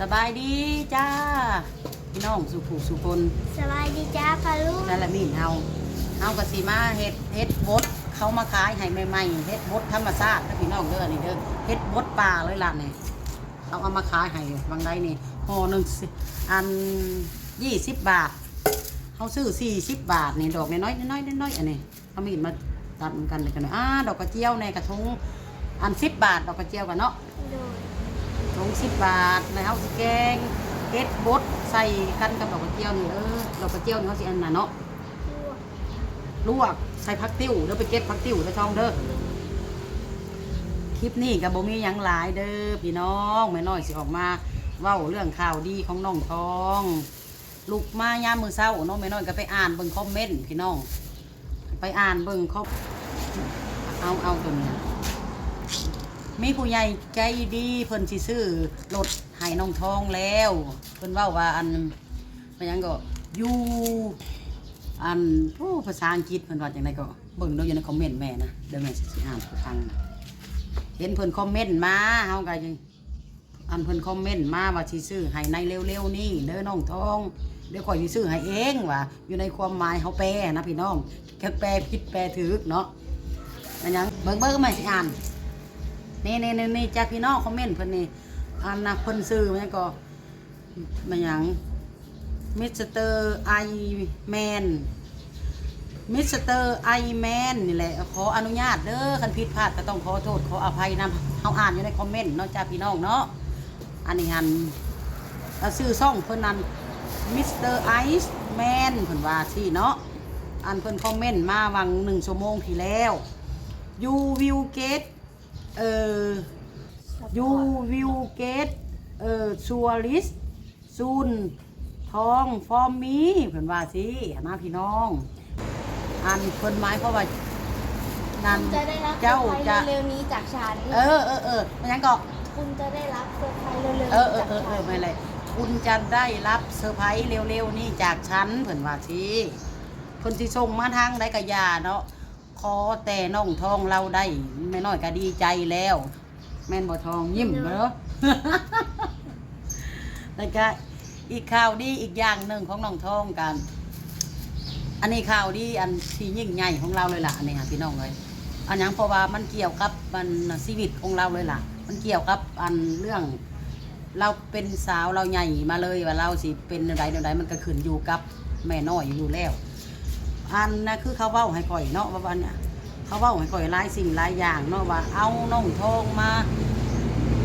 สบายดีจ้า พี่น้องสุขูสุคนสบายดีจ้าพาลุงนั่นแหละมีเฮาเฮากะสิมาเฮ็ดเฮ็ดบดเขามาขายให้ใหม่ๆเฮ็ดบดธรรมชาตินะพี่น้องเด้อนี่เด้อเฮ็ดบดป่าเลยล่ะนี่เราเอามาขายให้บางไดนี่ห่อหนึ่งสิอันยี่สิบบาทเขาซื้อสี่สิบบาทนี่ดอกน้อยๆน้อยๆน้อยๆอันนี้เขามีดมาตัดเหมือนกันเลยกันเนาะอ่าดอกกระเจียวในกระทงอันสิบบาทดอกกระเจียวกันเนาะโดย ถุงสิบบาทแล้วเขาสิแกงเฮ็ดบดใส่กันกับดอกกระเจียวนี่เออดอกกระเจียวนี่เขาสิอันน่ะเนาะลวกใส่ผักติ้วเด้อไปเก็บผักติ้วเด้อช่องเด้อคลิปนี้กับบ่มียังหลายเด้อพี่น้องแม่น้อยสิออกมาเว้าเรื่องข่าวดีของน้องทองลุกมายามมือเช้าเนาะแม่น้อยก็ไปอ่านเบิ่งคอมเมนต์พี่น้อง ไปอ่านเบิ่งเขาเอาเอาตัวเนี้ย มีผู้ใหญ่ใจดีเพิ่นสิซื้อรถให้น้องทองแล้ว เพิ่นเว้าว่าอันมันยังก็อยู่อันโอ้ภาษาอังกฤษเพิ่นว่าจังไดก็เบิ่งเดูอยู่ในคอมเมนต์แม่นะเดี๋ยวแม่สิอ่านให้ฟังเห็นเพิ่นคอมเมนต์มาเฮาก็ยังอันเพิ่นคอมเมนต์มาว่าสิซื้อให้ในเร็วๆนี้เด้อน้องทองเดี๋ยวข่อยสิซื้อให้เองว่าอยู่ในความหมายเฮาแปลนะพี่น้องแค่แปลผิดแปลถูกเนาะมันยังเบิ่งเบิ่งแม่สิอ่าน นี่นี่นี่นี่จากพี่น้องคอมเมนต์เพิ่นนี่อันนะเพิ่นซื้อมันก็มันหยังมิสเตอร์ไอแมนมิสเตอร์ไอแมนนี่แหละ ขออนุญาตเด้อคันผิดพลาดก็ต้องขอโทษขออภัยนะเฮาอ่านอยู่ในคอมเมนต์เนาะจ้าพี่น้องเนาะอันนี้หันเราซื้อซ่องเพิ่นนั้นมิสเตอร์ไอซ์แมนเพิ่นว่าสิเนาะอันเพิ่นคอมเมนต์มาวังหนึ่งชั่วโมงที่แล้ว you will get เอ่อ you will get เอ่อ tourist soon ทอง for me เพิ่นว่าสินะพี่น้อง อันเพิ่นหมายเพราะว่านั่นจะได้รับเจ้าซอร์ไพรจะส์เร็วๆนี้จากฉัน เออเออเออมันยังก็คุณจะได้รับเซอร์ไพรส์เร็วๆนี้เออเออจากเออเอฉัอนไม่เลยคุณจะได้รับเซอร์ไพรส์เร็วๆนี่จากฉันเพิ่นว่าสิเพิ่นสิส่งมาทางได้กะยาเนาะ ขอแต่น้องทองเราได้แม่น้อยก็ดีใจแล้ว แม่นบ่ทองยิ้มเด้อแล้วก็อีกข่าวดีอีกอย่างหนึ่งของน้องทองกัน อันนี้ข่าวดีอันที่ยิ่งใหญ่ของเราเลยล่ะอันนี้ค่ะพี่น้องเลยอันยังเพราะว่ามันเกี่ยวกับมันชีวิตของเราเลยล่ะ มันเกี่ยวกับอันเรื่อง เราเป็นสาวเราใหญ่มาเลยว่าเราสิเป็นอะไรใดมันก็ขึ้นอยู่กับแม่น้อยอยู่แล้ว อันนะคือเขาเว้าให้ก่อยเนาะว่าวันเนี่ยเขาเว้าให้ก่อยหลายสิ่งหลายอย่างเนาะว่าเอาน้องทองมา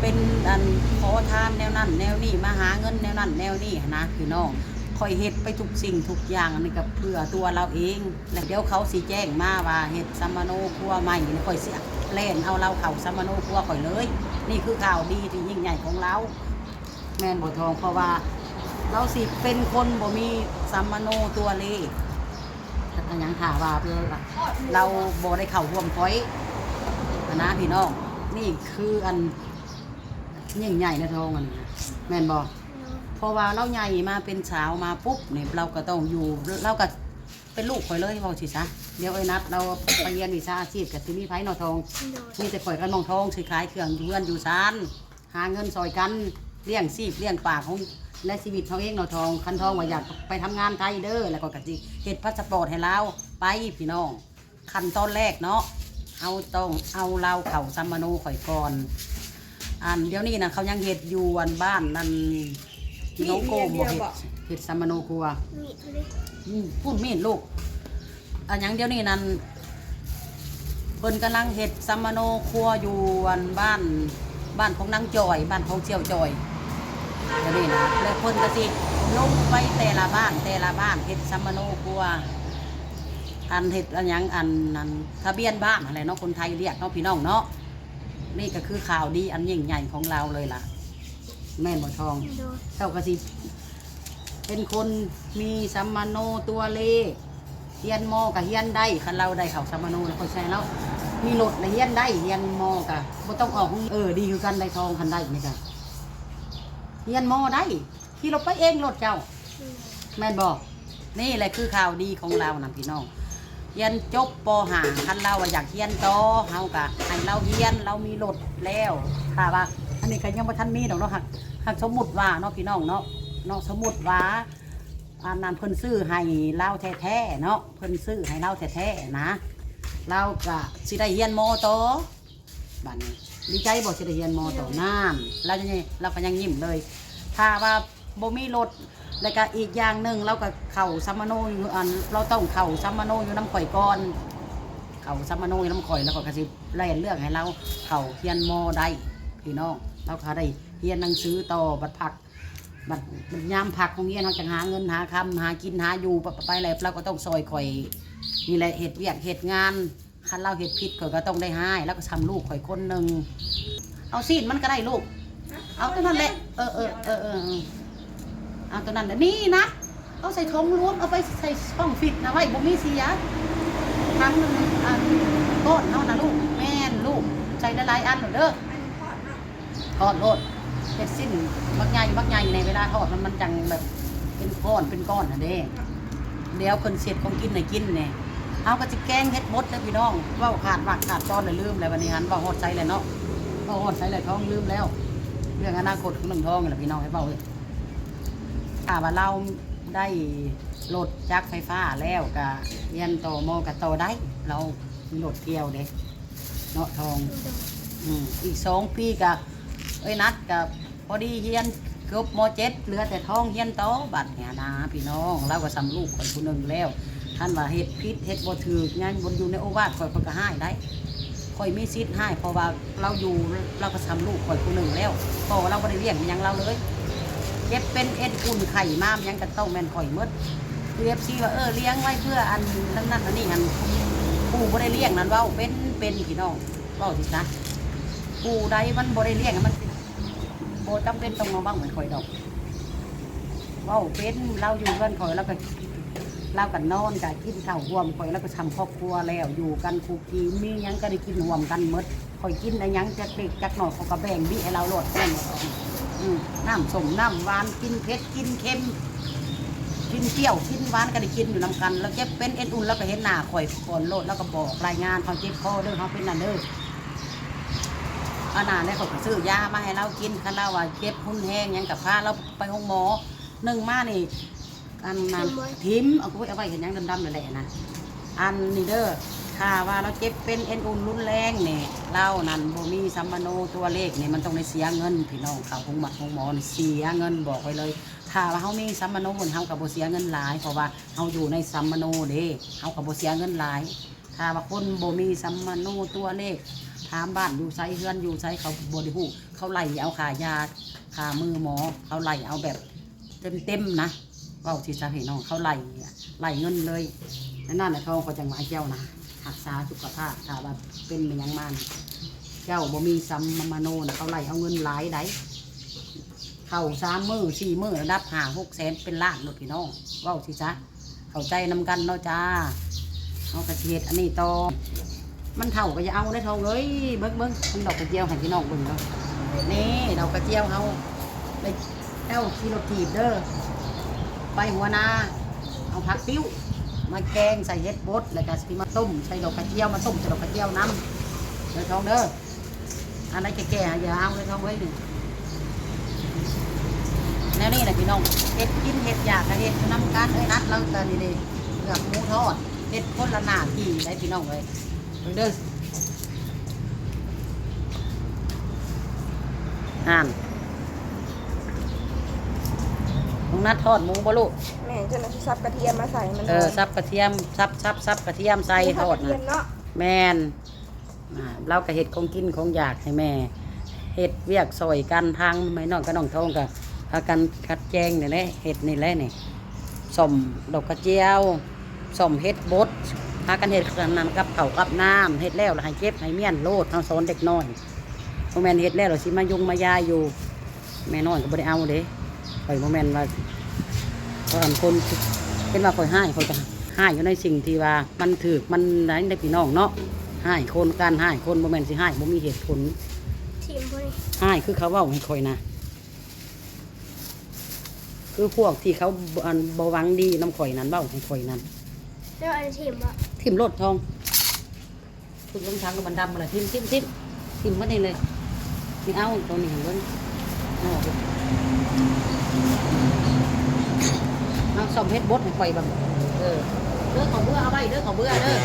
เป็นอันขอทานแนวนั้น แนวนี้มาหาเงินแนวนั้น แนวนี้นะคือน้องคอยเฮ็ดไปทุกสิ่งทุกอย่างนนี้ก็เพื่อตัวเราเองแล้วเดี๋ยวเขาสิแจ้งมาว่าเฮ็ดซัมมโนครัวใหม่นี่คอยเสียเล่นเอาเราเข้าซัมมโนครัวคอยเลย นี่คือข่าวดีที่ยิ่งใหญ่ของเราแม่นบ่ทองเพราะว่าเราสิเป็นคนบ่มีซัมมโนตัวเลข อันหยังถาว่าเพื่อเราบ่ได้เข้าร่วมพอยอันนะพี่น้องนี่คืออันยิ่งใหญ่นะทองอันนี้นะแม่นบอกเพราะว่าเราใหญ่มาเป็นสาวมาปุ๊บเนี่ยเราก็ต้องอยู่เราก็เป็นลูกข่อยเลยบอกสิซะเดี๋ยวไอ้นัดเราไปเรียนวิชาอาชีพกับที่มีไผ่นอทองโดยมีแต่ข่อยกับน้องทองซื้อขายเครื่องอยู่เงินอยู่ซานหาเงินซอยกันเลี้ยงชีพเลี้ยงปากของ และชีวิตเขาเองนอทองคันทองว่าอยากไปทำงานไทยเด้อแล้วก็กะสิเฮ็ดพาสปอร์ตให้เราไปพี่น้องขั้นตอนแรกเนาะเอาต้องเอาเราเข่าซัมมาโนข่อยก่อนอันเดี๋ยวนี้นะเขายังเห็ดอยู่อันบ้านนั่นน้องโกมบอกเห็ดเห็ดซัมมาโนครัวมีเลยอืมพูดมีดลูกอันหยังเดี๋ยวนี้นั่นเพิ่นกำลังเห็ดซัมมาโนครัวอยู่อันบ้านบ้านของนางจอย บ้านของเจียวจอย เดี๋ยวนี้นะแล้วเพิ่นก็สิลงไปแต่ละบ้านแต่ละบ้านเห็ดซัมมาโนครัว อันเห็ดอันหยังอันนั้นทะเบียนบ้านอะไรเนาะคนไทยเรียกเนาะพี่น้องเนาะนี่ก็คือข่าวดีอันยิ่งใหญ่ของเราเลยล่ะ แม่นบ่ทองโดยเท่ากับสิเป็นคนมีสัมมาโนตัวเลขเฮียนมอกับเฮียนได้คันเราได้เขาสัมมาโนแล้วคนใช่แล้วมีรถแล้วเฮียนได้เฮียนมอกับบ่ต้องออกเออดีคือกันได้ทองคันได้นี่กัน เฮียนมอได้ขี่รถไปเองรถเจ้า แม่นบอก นี่แหละคือข่าวดีของเรานะพี่น้องเรียนจบปหาคันเราอะอยากเรียนต่อเฮากะให้เราเรียนเรามีรถแล้วถ้าว่าอันนี้ก็ยังบ่ทันมีดอกเนาะหักหักสมมุติว่าเนาะพี่น้องเนาะเนาะสมมุติว่าอันนั้นเพิ่นซื้อให้เราแท้ๆเนาะเพิ่นซื้อให้เราแท้ๆนะเราก็สิได้เรียนมอต่อบัดนี้ ดีใจบ่สิได้เรียนมอต่อน้ำเราจะนี่เราก็ยังยิ้มเลย ถ้าว่าบ่มีรถแล้วก็อีกอย่างหนึ่งเราก็เข่าซัมมาโนอยู่อันเราต้องเข่าซัมมาโนอยู่น้ำข่อยก่อนเข่าซัมมาโนยน้ำข่อยแล้วก็กระสิบไล่เรื่องให้เราเข่าเฮียนมอได้พี่น้องเราเขาได้เฮียนหนังสือต่อบัดพักบัดบัดยามพักของเฮียนเขาจะหาเงินหาคำหากินหาอยู่ไปไปอะไรเราก็ต้องซอยข่อยนี่แหละเหตุเวียกเหตุงาน คันเราเหตุผิดข่อยก็ต้องได้ให้แล้วก็ทำลูกข่อยคนหนึ่งเอาซีนมันก็ได้ลูก เอาตัวนั้นแหละเออเออเออเออเอาตัวนั้นแหละนี่นะเอาใส่ทงรวมเอาไปใส่ช่องฟิตนะไว้บ่มีเสียครั้งหนึ่งอันก้อนเท่านะลูกแม่นลูกใจละลายอันหมดเด้อทอดโลดเฮ็ดสิ้นบักใหญ่บักใหญ่ในเวลาทอดมันมันจังแบบเป็นก้อนเป็นก้อนนะเด้เดี๋ยวคนเสร็จของกินให้กินเนี่ย เอาก็จะแกงเฮ็ดบดเลยพี่น้องว่าขาดวักขาดจอนเลยลืมเลยวันนี้หันเว่าฮอดใจเลยเนาะเว่าฮอดใจเลยท้องลืมแล้ว เรื่องอนาคตของหนึ่งท้องนี่แหละพี่น้องให้เบาเลยถ้าว่าเราได้รถจักรไฟฟ้าแล้วก็เรียนต่อมอกับต่อได้ เรามีรถเกี่ยวเด้เนาะทองอืมอีกสองปีกับเอ้ยนัดกับพอดีเฮียนเกือบมเจ็ดเหลือแต่ท้องเฮียนโตบัดเนี่ยนะพี่น้องเราก็สำลูกคนผู้หนึ่งแล้ว ท่านว่าเฮ็ดพิษเฮ็ดบ่ถืองานบนอยู่ในโอวาทคอยคนก็ให้ได้คอยมีสิทธิ์ให้เพราะว่าเราอยู่เราก็สำลูกคนผู้หนึ่งแล้วเพราะว่าเราบ่ได้เลี้ยงยังเราเลยเก็บเป็นเอ็ดอุ่นไข่มามยังก็ต้องแมนข่อยมดคือ FC ว่าเออเลี้ยงไว้เพื่ออันนั้นนั่นอันนี้อันผู้บ่ได้เลี้ยงนั้นว้าเป็นเป็นพี่น้องเว้าสิซะปูใดมันบ่ได้เลี้ยงมันโบ่จำเป็นต้องมาบ้างเหมือนข่อยดอกว้าเป็นเราอยู่เพื่อนข่อยแล้วก็ เรากันนอนกันกินข้าวร่วมข่อยแล้วก็ทำครอบครัวแล้วอยู่กันคุกกีมีหยังก็ได้กินร่วมกันหมดข่อยกินได้หยังจักเล็กจักหน่อยเขาก็แบ่งบิให้เราโลดแบ่งอืมน้ำส้มน้ำหวานกินเผ็ดกินเค็ม กินเปรี้ยวกินหวานก็ได้กินอยู่นำกัน แล้วเจ็บเป็นเอ็นอุ่นแล้วก็เห็นหน้าข่อยก่อนโลดแล้วก็บอกรายงานเขาเจ็บคอเด้อเขาเป็นนั่นเด้ออานาเนี่ยเขาก็ซื้อยามาให้เรากินคันเราว่าเจ็บหุ่นแห้งหยังกับพาเราไปห้องหมอหนึ่งมานี่ อันนั้นทิมเอาไว้เอาไว้เห็นยังดำๆนั่นแหละนะอันนี้เด้อถ้าว่าเราเจ็บเป็นเอ็นอุ่นรุนแรงเนี่ยเรานั่นบ่มีซัมมาโนตัวเลขเนี่ยมันต้องได้เสียเงินพี่น้องเขาห้องหมัดห้องหมอนเสียเงินบอกไว้เลยถ้าว่าเฮามีซัมมาโนเฮากับบ่เสียเงินหลาย เพราะว่าเฮาอยู่ในซัมมาโนเด้เฮากับบ่เสียเงินหลายถ้าว่าคนโบมีซัมมาโนตัวเลขถามบ้านอยู่ไซเฮือนอยู่ไซเขาบริหูเขาไล่เอาขายาขามือหมอเขาไล่เอาแบบเต็มๆนะ เว่าที่จะเห็นน้องเขาไล่ไล่เงินเลยนั่นแหละเขาเขาจังหวะเจ้านะรักษาสุขภาพถ้าว่าเป็นเป็นยังมันเจ้าบ่มีซัมมาโนนะเขาไล่เอาเงินหลายได้เข้าสามมือสี่มือระดับหาหกแสนเป็นล้านหมดพี่น้องเว่าสิจ้ะเข้าใจนำกันเนาะจ้าเอากระเทียดอันนี้ต่อมันเท่าก็จะเอาได้ทองเลยเบิ้งเบิ้งมันดอกกระเจียวให้พี่น้องเบิ้งเนาะนี่ดอกกระเจียวเขาไปเจ้ากิโลทีบเด้อ ไปหัวนาเอาผักติ้ว มาแกงใส่เห็ดบดแล้วก็สิมาต้มใส่ดอกกระเจียวมาต้มใส่ดอกกระเจียวน้ำเลยทองเด้ออันไหนแก่ๆอย่าเอาเลยทองไว้หนึ่งแนวนี้แหละพี่น้องเห็ดกินเห็ดอยากกับเห็ดน้ำกันเอ้ยนัดเราตอนนี้เลยเลือกหมูทอดเห็ดคนละหน้าที่ได้พี่น้องเลยเด้ออ่าน ลุงนัดทอดหมูบ่ลูกแม่จะนำซับกระเทียมมาใส่มันเออซับกระเทียมซับซับซับกระเทียมใส่ทอดกระเทียนะมเนาะแมนอ่าเราก็เห็ดของกินของอยากให้แม่เห็ดเวียกซอยกันทางไม่น้องก็น้องทองก็พากันคัดแจงนี่แหละเห็ดนี่แหละนี่สมดอกกระเจียวสมเห็ดบดพากันเห็ดกันนั้นกับเผาวกับน้ำเห็ดแล้วแล้วให้เก็บให้เมี่ยนโลดทางสอนเด็กน้อยโมแมนเห็ดแล้วเราสิมายุงมายาอยู่ แม่น้อยก็บ่ได้เอาเด้ ข่อยโมแมนว่าเพราะอันคนเป็นว่าข่อยให้ข่อยก็ให้อยู่ในสิ่งที่ว่ามันถือมันไหนได้พี่น้องเนาะให้คนการให้คนโมแมนสิให้บ่มีเหตุผลทีมพวกนี้ให้คือเขาเว่าให้ข่อยนะคือพวกที่เขาบ่อันบหวังดีน้ำข่อยนั้นเบ้าให้ข่อยนั้นแล้วอันทีมอะทิมรถทองทุกลงทางกับบันดำมาเลยทิมทิมทิมทิมมานี่เลยนี่เอาตัวนี้เบิ่งเอา เอาซ่อมเฮ็ดบดให้ข่อยแบบเออเด้อของเบื่อเอาไว้เด้อของเบื่อเด้อ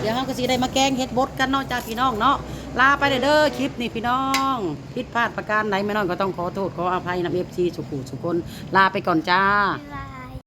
เดี๋ยวเฮาก็สิได้มาแกงเฮ็ดบดกันเนาะจ้าพี่น้องเนาะลาไปเด้อเด้อคลิปนี้พี่น้องผิดพลาดประการใดแม่น้องก็ต้องขอโทษขออภัยนำ FC สุขุสุคนลาไปก่อนจ้าบ๊ายบาย